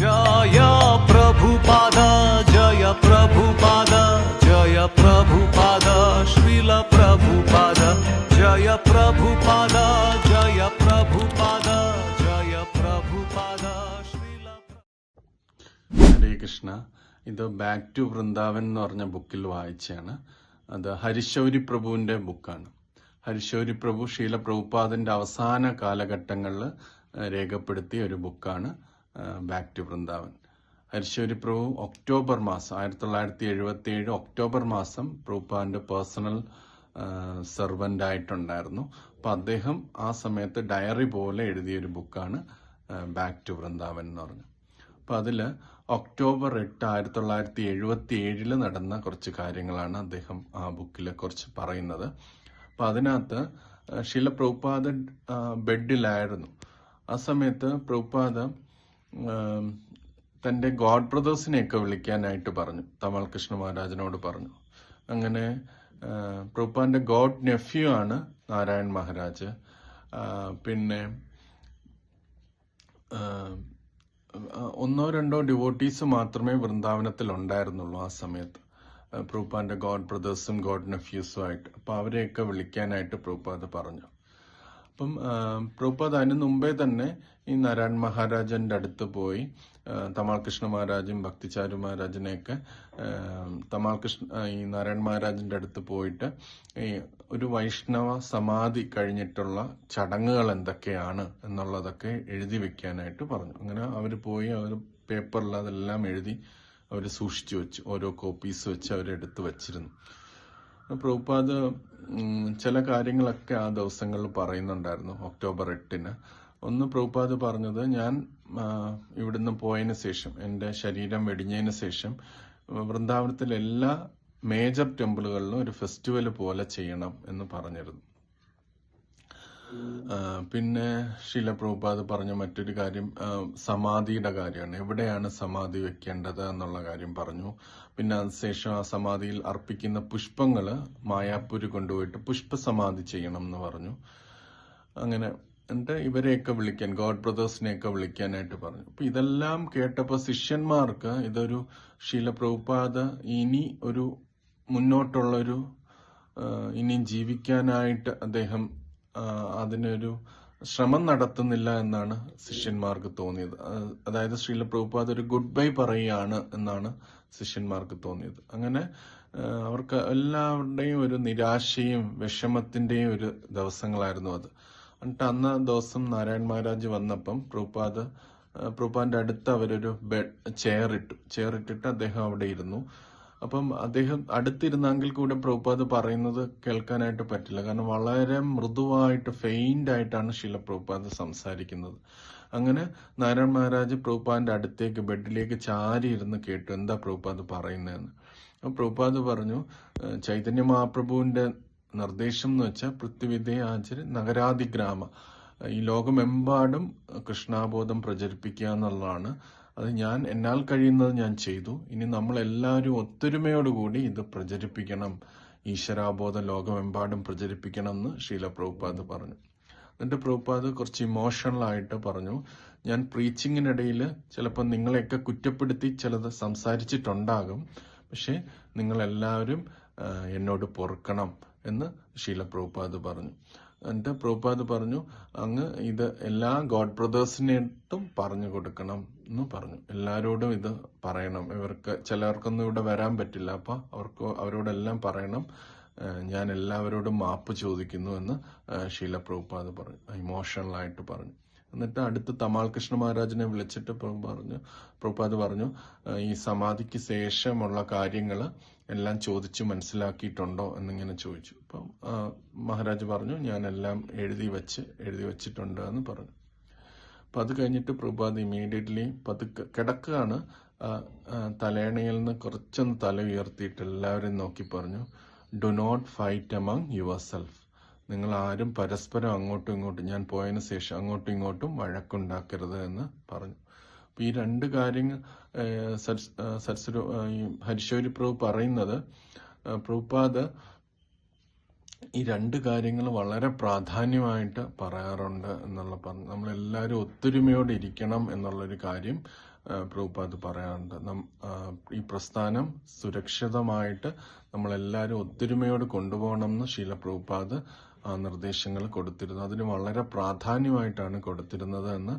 ജയ ജയ ജയ ജയ ജയ ജയ കൃഷ്ണ. ഇത് back to Vrindavan എന്ന് പറഞ്ഞ ബുക്കിൽ വായിച്ചാണ് അത് ഹരിശൗരി പ്രഭുവിന്റെ ബുക്കാണ്. ഹരിശൗരി പ്രഭു ശീലപ്രഭുപാദന്റെ അവസാന കാലഘട്ടങ്ങളിൽ രേഖപ്പെടുത്തിയ ഒരു ബുക്കാണ്. Back to Vrindavan. Aishwarya Prabhu October മാസം ആയിരത്തി തൊള്ളായിരത്തി എഴുപത്തി ഏഴ് ഒക്ടോബർ മാസം പ്രഭുപാദിന്റെ പേഴ്സണൽ സെർവന്റ് ആയിട്ടുണ്ടായിരുന്നു. അപ്പം അദ്ദേഹം ആ സമയത്ത് ഡയറി പോലെ എഴുതിയൊരു ബുക്കാണ് ബാക്ക് ടു വൃന്ദാവൻ എന്ന് പറഞ്ഞു അപ്പം അതിൽ ഒക്ടോബർ എട്ട് ആയിരത്തി തൊള്ളായിരത്തി എഴുപത്തി ഏഴിൽ നടന്ന കുറച്ച് കാര്യങ്ങളാണ് അദ്ദേഹം ആ ബുക്കിൽ കുറിച്ച് പറയുന്നത്. അപ്പം അതിനകത്ത് ശില പ്രഭുപാദ ബെഡിലായിരുന്നു ആ സമയത്ത് പ്രഭുപാദ തന്റെ ഗോഡ് ബ്രദേഴ്സിനെയൊക്കെ വിളിക്കാനായിട്ട് പറഞ്ഞു. തമാൽ കൃഷ്ണ മഹാരാജനോട് പറഞ്ഞു. അങ്ങനെ ആ, ഗോഡ് നെഫ്യൂ ആണ് നാരായൺ മഹാരാജ് പിന്നെ ഒന്നോ രണ്ടോ ഡിവോട്ടീസ് മാത്രമേ വൃന്ദാവനത്തിൽ ഉണ്ടായിരുന്നുള്ളൂ ആ സമയത്ത്. പ്രൂപ്പാന്റെ ഗോഡ് ബ്രദേഴ്സും ഗോഡ് നെഫ്യൂസും ആയിട്ട്. അപ്പൊ അവരെയൊക്കെ വിളിക്കാനായിട്ട് പ്രൂപ്പാത് പറഞ്ഞു. അപ്പം പ്രഭുപാദ് അതിന് മുമ്പേ തന്നെ ഈ നാരായൺ മഹാരാജന്റെ അടുത്ത് പോയി. തമാൽ കൃഷ്ണ മഹാരാജും ഭക്തിചാരു മഹാരാജനെയൊക്കെ തമാൽ കൃഷ്ണ ഈ നാരായൺ മഹാരാജന്റെ അടുത്ത് പോയിട്ട് ഈ ഒരു വൈഷ്ണവ സമാധി കഴിഞ്ഞിട്ടുള്ള ചടങ്ങുകൾ എന്തൊക്കെയാണ് എന്നുള്ളതൊക്കെ എഴുതി വെക്കാനായിട്ട് പറഞ്ഞു. അങ്ങനെ അവർ പോയി അവർ പേപ്പറിൽ അതെല്ലാം എഴുതി അവർ സൂക്ഷിച്ചു വെച്ചു. ഓരോ കോപ്പീസ് വെച്ച് അവരെടുത്ത് വച്ചിരുന്നു. പ്രഭുപാദ് ചില കാര്യങ്ങളൊക്കെ ആ ദിവസങ്ങളിൽ പറയുന്നുണ്ടായിരുന്നു ഒക്ടോബർ എട്ടിന്. ഒന്ന് പ്രഭുപാദ് പറഞ്ഞത് ഞാൻ ഇവിടുന്ന് പോയതിനു ശേഷം എന്റെ ശരീരം വെടിഞ്ഞതിന് ശേഷം വൃന്ദാവനത്തിലെ എല്ലാ മേജർ ടെമ്പിളുകളിലും ഒരു ഫെസ്റ്റിവൽ പോലെ ചെയ്യണം എന്ന് പറഞ്ഞിരുന്നു. പിന്നെ ശീല പ്രഭുപാദ് പറഞ്ഞ മറ്റൊരു കാര്യം സമാധിയുടെ കാര്യമാണ്. എവിടെയാണ് സമാധി വെക്കേണ്ടത് എന്നുള്ള കാര്യം പറഞ്ഞു. പിന്നെ അതിനുശേഷം ആ സമാധിയിൽ അർപ്പിക്കുന്ന പുഷ്പങ്ങൾ മായാപ്പൂര് കൊണ്ടുപോയിട്ട് പുഷ്പ സമാധി ചെയ്യണം എന്ന് പറഞ്ഞു. അങ്ങനെ എന്നിട്ട് ഇവരെയൊക്കെ വിളിക്കാൻ ഗോഡ് ബ്രദേഴ്സിനെയൊക്കെ വിളിക്കാനായിട്ട് പറഞ്ഞു. അപ്പൊ ഇതെല്ലാം കേട്ടപ്പോൾ ശിഷ്യന്മാർക്ക് ഇതൊരു ശീല പ്രഭുപാദ ഇനി ഒരു മുന്നോട്ടുള്ളൊരു ഇനിയും ജീവിക്കാനായിട്ട് അദ്ദേഹം അതിനൊരു ശ്രമം നടത്തുന്നില്ല എന്നാണ് ശിഷ്യന്മാർക്ക് തോന്നിയത്. അതായത് ശ്രീല പ്രഭുപാദ് ഒരു ഗുഡ് ബൈ പറയുകയാണ് എന്നാണ് ശിഷ്യന്മാർക്ക് തോന്നിയത്. അങ്ങനെ അവർക്ക് എല്ലാവരുടെയും ഒരു നിരാശയും വിഷമത്തിന്റെയും ഒരു ദിവസങ്ങളായിരുന്നു അത്. എന്നിട്ട് അന്ന് ദിവസം നാരായൺ മഹാരാജ് വന്നപ്പം പ്രഭുപാദ് പ്രഭുപാദിന്റെ അടുത്ത് അവരൊരു ബെഡ് ചെയർ ഇട്ടു ചെയർ ഇട്ടിട്ട് അദ്ദേഹം അവിടെ ഇരുന്നു. അപ്പം അദ്ദേഹം അടുത്തിരുന്നെങ്കിൽ കൂടെ പ്രഭുപാദ് പറയുന്നത് കേൾക്കാനായിട്ട് പറ്റില്ല. കാരണം വളരെ മൃദുവായിട്ട് ഫെയിൻഡ് ആയിട്ടാണ് ശീല പ്രഭുപാദ് സംസാരിക്കുന്നത്. അങ്ങനെ നാരായണ മഹാരാജ് പ്രഭുപാദിന്റെ അടുത്തേക്ക് ബെഡിലേക്ക് ചാരി ഇരുന്ന് കേട്ടു എന്താ പ്രഭുപാദ് പറയുന്നതെന്ന്. അപ്പൊ പ്രഭുപാദ് പറഞ്ഞു ചൈതന്യ മഹാപ്രഭുവിന്റെ നിർദ്ദേശം എന്ന് വെച്ചാൽ പൃഥ്വിദേ ആചരി നഗരാതിഗ്രാമ. ഈ ലോകമെമ്പാടും കൃഷ്ണാബോധം പ്രചരിപ്പിക്കുക എന്നുള്ളതാണ് അത് ഞാൻ എന്നാൽ കഴിയുന്നത് ഞാൻ ചെയ്തു. ഇനി നമ്മൾ എല്ലാവരും ഒത്തൊരുമയോടുകൂടി ഇത് പ്രചരിപ്പിക്കണം. ഈശ്വരാബോധം ലോകമെമ്പാടും പ്രചരിപ്പിക്കണം എന്ന് ശീല പ്രഭുപാദ് പറഞ്ഞു. എന്നിട്ട് പ്രഭുപാദ് കുറച്ച് ഇമോഷണൽ ആയിട്ട് പറഞ്ഞു. ഞാൻ പ്രീച്ചിങ്ങിനിടയിൽ ചിലപ്പോൾ നിങ്ങളെയൊക്കെ കുറ്റപ്പെടുത്തി ചിലത് സംസാരിച്ചിട്ടുണ്ടാകും. പക്ഷേ നിങ്ങളെല്ലാവരും എന്നോട് പൊറുക്കണം എന്ന് ശീല പ്രഭുപാദ് പറഞ്ഞു. എന്നിട്ട് പ്രഭുപാദ് പറഞ്ഞു അങ്ങ് ഇത് എല്ലാ ഗോഡ് ബ്രദേഴ്സിനായിട്ടും പറഞ്ഞു കൊടുക്കണം എന്ന് പറഞ്ഞു. എല്ലാവരോടും ഇത് പറയണം. ഇവർക്ക് ചിലർക്കൊന്നും ഇവിടെ വരാൻ പറ്റില്ല. അപ്പൊ അവർക്ക് അവരോടെല്ലാം പറയണം. ഞാൻ എല്ലാവരോടും മാപ്പ് ചോദിക്കുന്നു എന്ന് ശീല പ്രഭുപാദ് പറഞ്ഞു. ഇമോഷണൽ ആയിട്ട് പറഞ്ഞു. എന്നിട്ട് അടുത്ത് തമാൽ കൃഷ്ണ മഹാരാജനെ വിളിച്ചിട്ട് പറഞ്ഞു പ്രഭുപാദ് പറഞ്ഞു ഈ സമാധിക്ക് ശേഷമുള്ള കാര്യങ്ങൾ എല്ലാം ചോദിച്ചു മനസ്സിലാക്കിയിട്ടുണ്ടോ? എന്നിങ്ങനെ ചോദിച്ചു. അപ്പം മഹാരാജ് പറഞ്ഞു ഞാൻ എല്ലാം എഴുതി വെച്ച് എഴുതി വെച്ചിട്ടുണ്ട് എന്ന് പറഞ്ഞു. അപ്പം അത് കഴിഞ്ഞിട്ട് പ്രഭുപാദ് ഇമീഡിയറ്റ്ലി പതുക്കെ കിടക്കുകയാണ്. തലയണയിൽ നിന്ന് കുറച്ചൊന്ന് തല ഉയർത്തിയിട്ട് എല്ലാവരും നോക്കി പറഞ്ഞു do not fight among your self നിങ്ങൾ ആരും പരസ്പരം അങ്ങോട്ടും ഇങ്ങോട്ടും ഞാൻ പോയതിനു ശേഷം അങ്ങോട്ടും ഇങ്ങോട്ടും വഴക്കുണ്ടാക്കരുത് എന്ന് പറഞ്ഞു. അപ്പൊ ഈ രണ്ട് കാര്യങ്ങൾ സരസ്വര ഹരിശോരി പ്രഭു പറയുന്നത് പ്രഭുപാദ് ഈ രണ്ട് കാര്യങ്ങൾ വളരെ പ്രാധാന്യമായിട്ട് പറയാറുണ്ട് എന്നുള്ള പറഞ്ഞു. നമ്മളെല്ലാവരും ഒത്തൊരുമയോടെ ഇരിക്കണം എന്നുള്ളൊരു കാര്യം പ്രഭുപാദ് പറയാറുണ്ട്. ഈ പ്രസ്ഥാനം സുരക്ഷിതമായിട്ട് നമ്മളെല്ലാവരും ഒത്തൊരുമയോട് കൊണ്ടുപോകണം എന്ന് ശീല പ്രഭുപാദ് നിർദ്ദേശങ്ങൾ കൊടുത്തിരുന്നു. അതിന് വളരെ പ്രാധാന്യമായിട്ടാണ് കൊടുത്തിരുന്നത് എന്ന്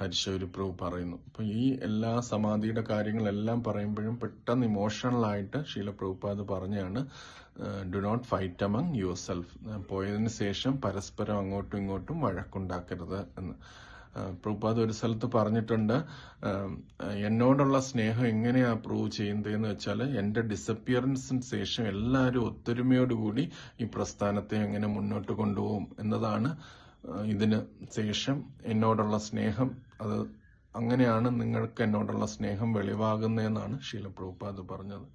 ഹരിശൗരി പ്രഭു പറയുന്നു. അപ്പൊ ഈ എല്ലാ സമാധിയുടെ കാര്യങ്ങളെല്ലാം പറയുമ്പോഴും പെട്ടെന്ന് ഇമോഷണലായിട്ട് ശീല പ്രഭുപാദ് പറഞ്ഞാണ് do not fight among your self പോയതിനു ശേഷം പരസ്പരം അങ്ങോട്ടും ഇങ്ങോട്ടും വഴക്കുണ്ടാക്കരുത് എന്ന്. പ്രഭുപാദ് ഒരു സ്ഥലത്ത് പറഞ്ഞിട്ടുണ്ട് എന്നോടുള്ള സ്നേഹം എങ്ങനെയാ പ്രൂവ് ചെയ്യുന്നതെന്ന് വെച്ചാൽ എന്റെ ഡിസപ്പിയറൻസിന് ശേഷം എല്ലാവരും ഒത്തൊരുമയോടുകൂടി ഈ പ്രസ്ഥാനത്തെ എങ്ങനെ മുന്നോട്ട് കൊണ്ടുപോകും എന്നതാണ് ഇതിന് ശേഷം എന്നോടുള്ള സ്നേഹം. അത് അങ്ങനെയാണ് നിങ്ങൾക്ക് എന്നോടുള്ള സ്നേഹം വെളിവാകുന്നതെന്നാണ് ശീല പ്രഭുപാദ് പറഞ്ഞത്.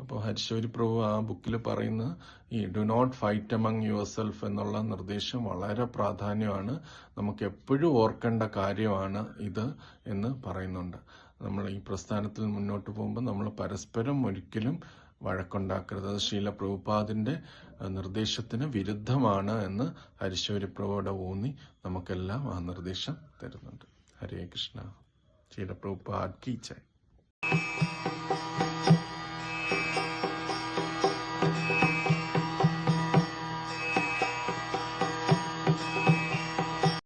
അപ്പോൾ ഹരിശോരി പ്രഭു ആ ബുക്കിൽ പറയുന്ന ഈ do not fight among your self എന്നുള്ള നിർദ്ദേശം വളരെ പ്രാധാന്യമാണ്. നമുക്ക് എപ്പോഴും ഓർക്കേണ്ട കാര്യമാണ് ഇത് എന്ന് പറയുന്നുണ്ട്. നമ്മൾ ഈ പ്രസ്ഥാനത്തിൽ മുന്നോട്ട് പോകുമ്പോൾ നമ്മൾ പരസ്പരം ഒരിക്കലും വഴക്കുണ്ടാക്കരുത്. അത് ശീല പ്രഭുപാദിന്റെ നിർദ്ദേശത്തിന് വിരുദ്ധമാണ് എന്ന് ഹരിശൗരി പ്രഭുവിടെ ഊന്നി നമുക്കെല്ലാം ആ നിർദ്ദേശം തരുന്നുണ്ട്. ഹരേ കൃഷ്ണ. ശീല പ്രഭുപാദ് കീ